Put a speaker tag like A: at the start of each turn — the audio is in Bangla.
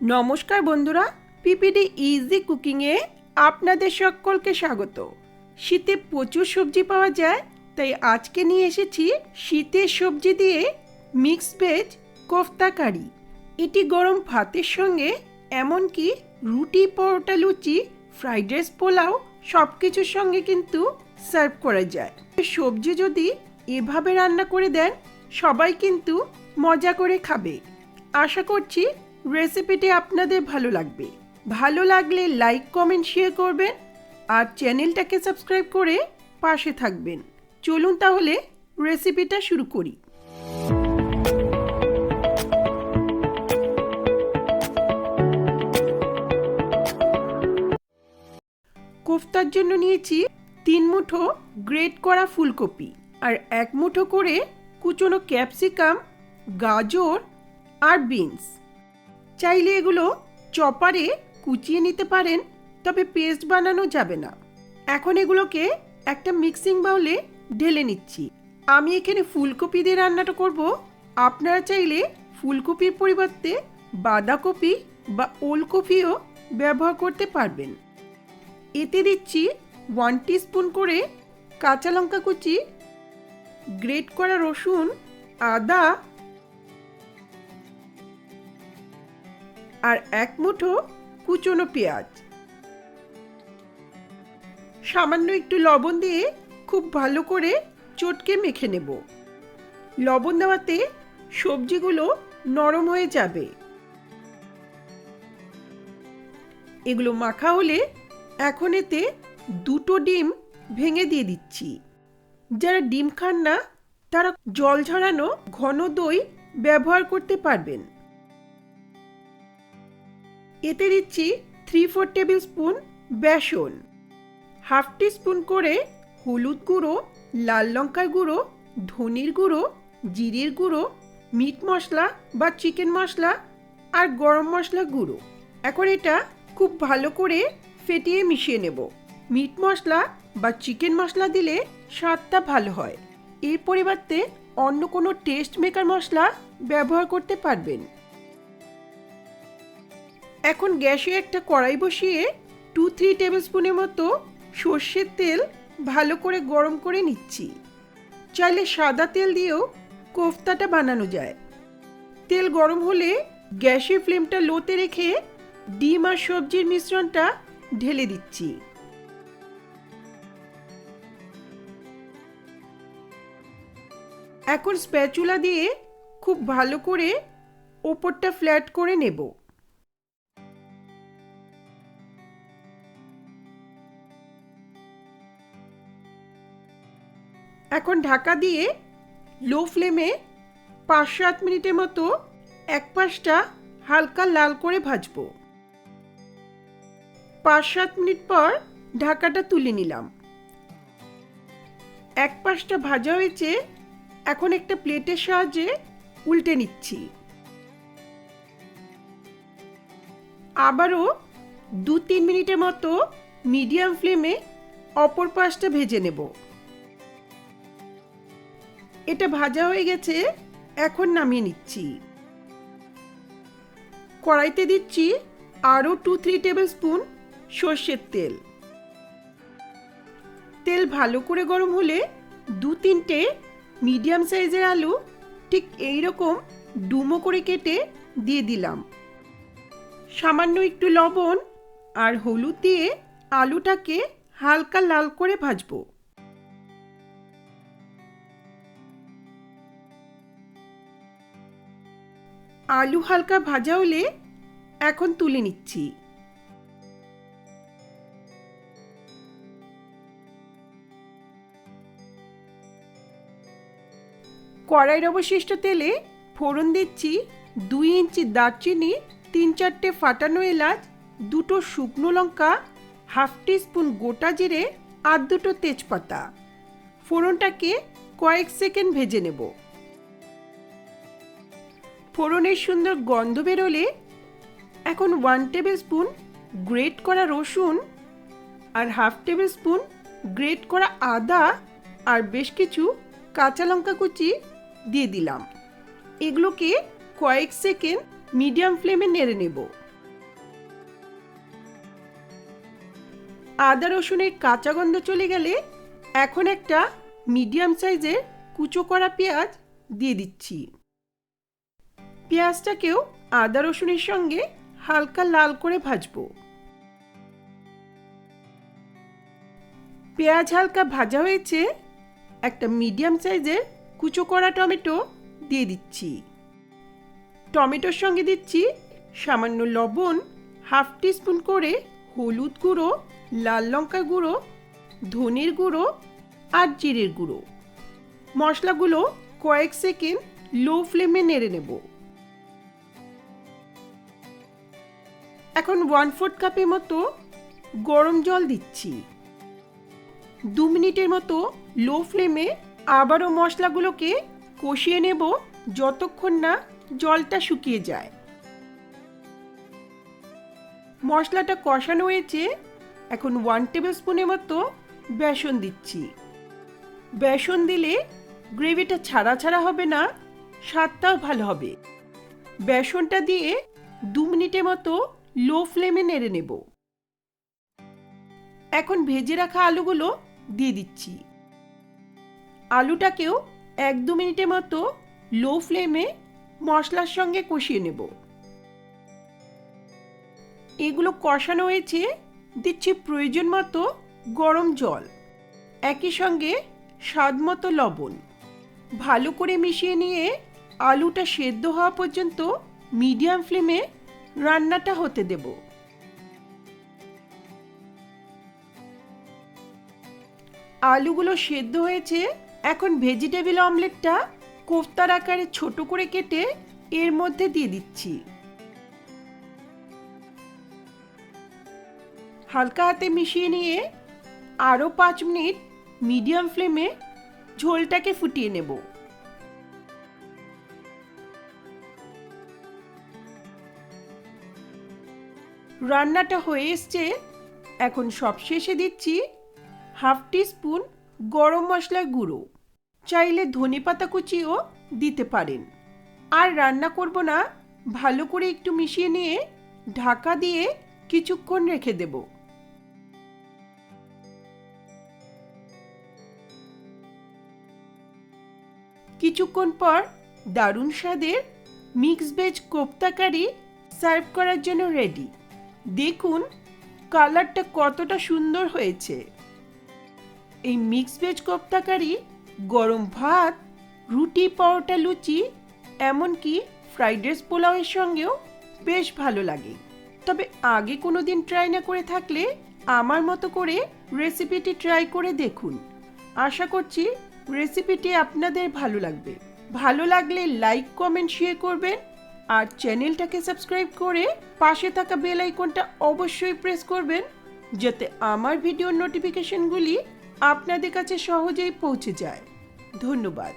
A: নমস্কার বন্ধুরা পিপিডি ইজি কুকিংয়ে আপনাদের সকলকে স্বাগত। শীতে প্রচুর সবজি পাওয়া যায়, তাই আজকে নিয়ে এসেছি শীতের সবজি দিয়ে মিক্স ভেজ কোফতা কারি এটি গরম ভাতের সঙ্গে এমনকি রুটি, পরোটা, লুচি ফ্রাইড রাইস পোলাও সব কিছুর সঙ্গে কিন্তু সার্ভ করা যায়। সবজি যদি এভাবে রান্না করে দেন, সবাই কিন্তু মজা করে খাবে। আশা করছি রেসিপিটি আপনাদের ভালো লাগবে। ভালো লাগলে লাইক, কমেন্ট, শেয়ার করবেন আর চ্যানেলটাকে সাবস্ক্রাইব করে পাশে থাকবেন। চলুন তাহলে রেসিপিটা শুরু করি। কোফতার জন্য নিয়েছি তিন মুঠো গ্রেট করা ফুলকপি আর এক মুঠো করে কুচনো ক্যাপসিকাম, গাজর আর বিনস। চাইলে এগুলো চপারে কুচিয়ে নিতে পারেন, তবে পেস্ট বানানো যাবে না। এখন এগুলোকে একটা মিক্সিং বাউলে ঢেলে নিচ্ছি। আমি এখানে ফুলকপি দিয়ে রান্নাটা করব। আপনারা চাইলে ফুলকপির পরিবর্তে বাঁধাকপি বা ওলকপিও ব্যবহার করতে পারবেন। এতে দিচ্ছি ওয়ান স্পুন করে কাঁচা লঙ্কা কুচি, গ্রেট করা রসুন, আদা আর এক মুঠো কুচনো পেঁয়াজ। সামান্য একটু লবণ দিয়ে খুব ভালো করে চটকে মেখে নেব। লবণ দেওয়াতে সবজিগুলো নরম হয়ে যাবে। এগুলো মাখা হলে এখন এতে দুটো ডিম ভেঙে দিয়ে দিচ্ছি। যারা ডিম খান না, তারা জল ঝরানো ঘন দই ব্যবহার করতে পারবেন। এতে দিচ্ছি three four tablespoon besan half teaspoon করে হলুদ গুঁড়ো, লাল লঙ্কার গুঁড়ো, ধনির গুঁড়ো, জিরির গুঁড়ো মিট মশলা বা চিকেন মশলা আর গরম মশলা গুঁড়ো। এখন এটা খুব ভালো করে ফেটিয়ে মিশিয়ে নেব। মিট মশলা বা চিকেন মশলা দিলে স্বাদটা ভালো হয়। এর পরিবর্তে অন্য কোনো টেস্ট মেকার মশলা ব্যবহার করতে পারবেন। এখন গ্যাসে একটা কড়াই বসিয়ে টু থ্রি টেবিল স্পুনের মতো সর্ষের তেল ভালো করে গরম করে নিচ্ছি। চাইলে সাদা তেল দিয়েও কোফতাটা বানানো যায়। তেল গরম হলে গ্যাসের ফ্লেমটা লোতে রেখে ডিম আর সবজির মিশ্রণটা ঢেলে দিচ্ছি। এখন স্প্যাচুলা দিয়ে খুব ভালো করে ওপরটা ফ্ল্যাট করে নেব। এখন ঢাকা দিয়ে লো ফ্লেমে পাঁচ সাত মিনিটের মতো এক পাশটা হালকা লাল করে ভাজবো। পাঁচ সাত মিনিট পর ঢাকাটা তুলে নিলাম। এক পাশটা ভাজা হয়েছে, এখন একটা প্লেটের সাহায্যে উল্টে নিচ্ছি। আবারও দু তিন মিনিটের মতো মিডিয়াম ফ্লেমে অপর পাশটা ভেজে নেব। এটা ভাজা হয়ে গেছে, এখন নামিয়ে নিচ্ছি। কড়াইতে দিচ্ছি আরও টু থ্রি টেবিল স্পুন সর্ষের তেল। তেল ভালো করে গরম হলে দু, তিনটে মিডিয়াম সাইজের আলু ঠিক এই রকম ডুমো করে কেটে দিয়ে দিলাম। সামান্য একটু লবণ আর হলুদ দিয়ে আলুটাকে হালকা লাল করে ভাজবো। আলু হালকা ভাজা হলে এখন তুলে নিচ্ছি। কড়াইয়ের অবশিষ্ট তেলে ফোড়ন দিচ্ছি দুই ইঞ্চি দারচিনি, তিন চারটে ফাটানো এলাচ, দুটো শুকনো লঙ্কা, হাফ স্পুন গোটা জিরে আর দুটো তেজপাতা। ফোড়নটাকে কয়েক সেকেন্ড ভেজে নেব। ফোড়নের সুন্দর গন্ধ বেরোলে এখন ওয়ান টেবিল স্পুন গ্রেট করা রসুন আর হাফ টেবিল স্পুন গ্রেট করা আদা আর বেশ কিছু কাঁচা লঙ্কা কুচি দিয়ে দিলাম। এগুলোকে কয়েক সেকেন্ড মিডিয়াম ফ্লেমে নেড়ে নেব। আদা রসুনের কাঁচা গন্ধ চলে গেলে এখন একটা মিডিয়াম সাইজের কুচো করা পেঁয়াজ দিয়ে দিচ্ছি। পেঁয়াজটাকেও আদা রসুনের সঙ্গে হালকা লাল করে ভাজবো। পেঁয়াজ হালকা ভাজা হয়েছে, একটা মিডিয়াম সাইজের কুচো করা টমেটো দিয়ে দিচ্ছি। টমেটোর সঙ্গে দিচ্ছি সামান্য লবণ, হাফ টিস্পুন করে হলুদ গুঁড়ো, লাল লঙ্কা গুঁড়ো, ধনের গুঁড়ো আর জিরের গুঁড়ো। মশলাগুলো কয়েক সেকেন্ড লো ফ্লেমে নেড়ে নেব। এখন ওয়ান ফোর্থ কাপের মতো গরম জল দিচ্ছি। দু মিনিটের মতো লো ফ্লেমে আবারও মশলাগুলোকে কষিয়ে নেব যতক্ষণ না জলটা শুকিয়ে যায়। মশলাটা কষানো হয়েছে, এখন ওয়ান টেবিল স্পুনের মতো বেসন দিচ্ছি। বেসন দিলে গ্রেভিটা ছাড়া ছাড়া হবে না, স্বাদটাও ভালো হবে। বেসনটা দিয়ে দু মিনিটের মতো লো ফ্লেমে নেড়ে নেব। এখন ভেজে রাখা আলুগুলো দিয়ে দিচ্ছি। আলুটাকেও এক দু মিনিটের মতো লো ফ্লেমে মশলার সঙ্গে কষিয়ে নেব। এগুলো কষানো হয়েছে, দিচ্ছি প্রয়োজন মতো গরম জল, একই সঙ্গে স্বাদ মতো লবণ। ভালো করে মিশিয়ে নিয়ে আলুটা সেদ্ধ হওয়া পর্যন্ত মিডিয়াম ফ্লেমে রান্নাটা হতে দেব। আলুগুলো সেদ্ধ হয়েছে, এখন ভেজিটেবিল অমলেটটা কোফতার আকারে ছোট করে কেটে এর মধ্যে দিয়ে দিচ্ছি। হালকা হাতে মিশিয়ে নিয়ে আরও পাঁচ মিনিট মিডিয়াম ফ্লেমে ঝোলটাকে ফুটিয়ে নেব। রান্নাটা হয়ে এসছে। এখন সব শেষে দিচ্ছি হাফ টি স্পুন গরম মশলার গুঁড়ো। চাইলে ধনে পাতা কুচিও দিতে পারেন। আর রান্না করব না, ভালো করে একটু মিশিয়ে নিয়ে ঢাকা দিয়ে কিছুক্ষণ রেখে দেব। কিছুক্ষণ পর দারুণ স্বাদের mix veg kofta curry serve করার জন্য রেডি। দেখুন, কালারটা কতটা সুন্দর হয়েছে। এই মিক্স ভেজ কোপ্তা কারি গরম ভাত, রুটি, পরোটা, লুচি, এমনকি ফ্রাইড রাইস পোলাওয়ের সঙ্গেও বেশ ভালো লাগে। তবে আগে কোনো দিন ট্রাই না করে থাকলে আমার মতো করে রেসিপিটি ট্রাই করে দেখুন। আশা করছি রেসিপিটি আপনাদের ভালো লাগবে। ভালো লাগলে লাইক কমেন্ট শেয়ার করবেন। আর চ্যানেলটাকে সাবস্ক্রাইব করে পাশে থাকা বেল আইকনটা অবশ্যই প্রেস করবেন, যাতে আমার ভিডিওর নোটিফিকেশনগুলি আপনাদের কাছে সহজেই পৌঁছে যায়। ধন্যবাদ।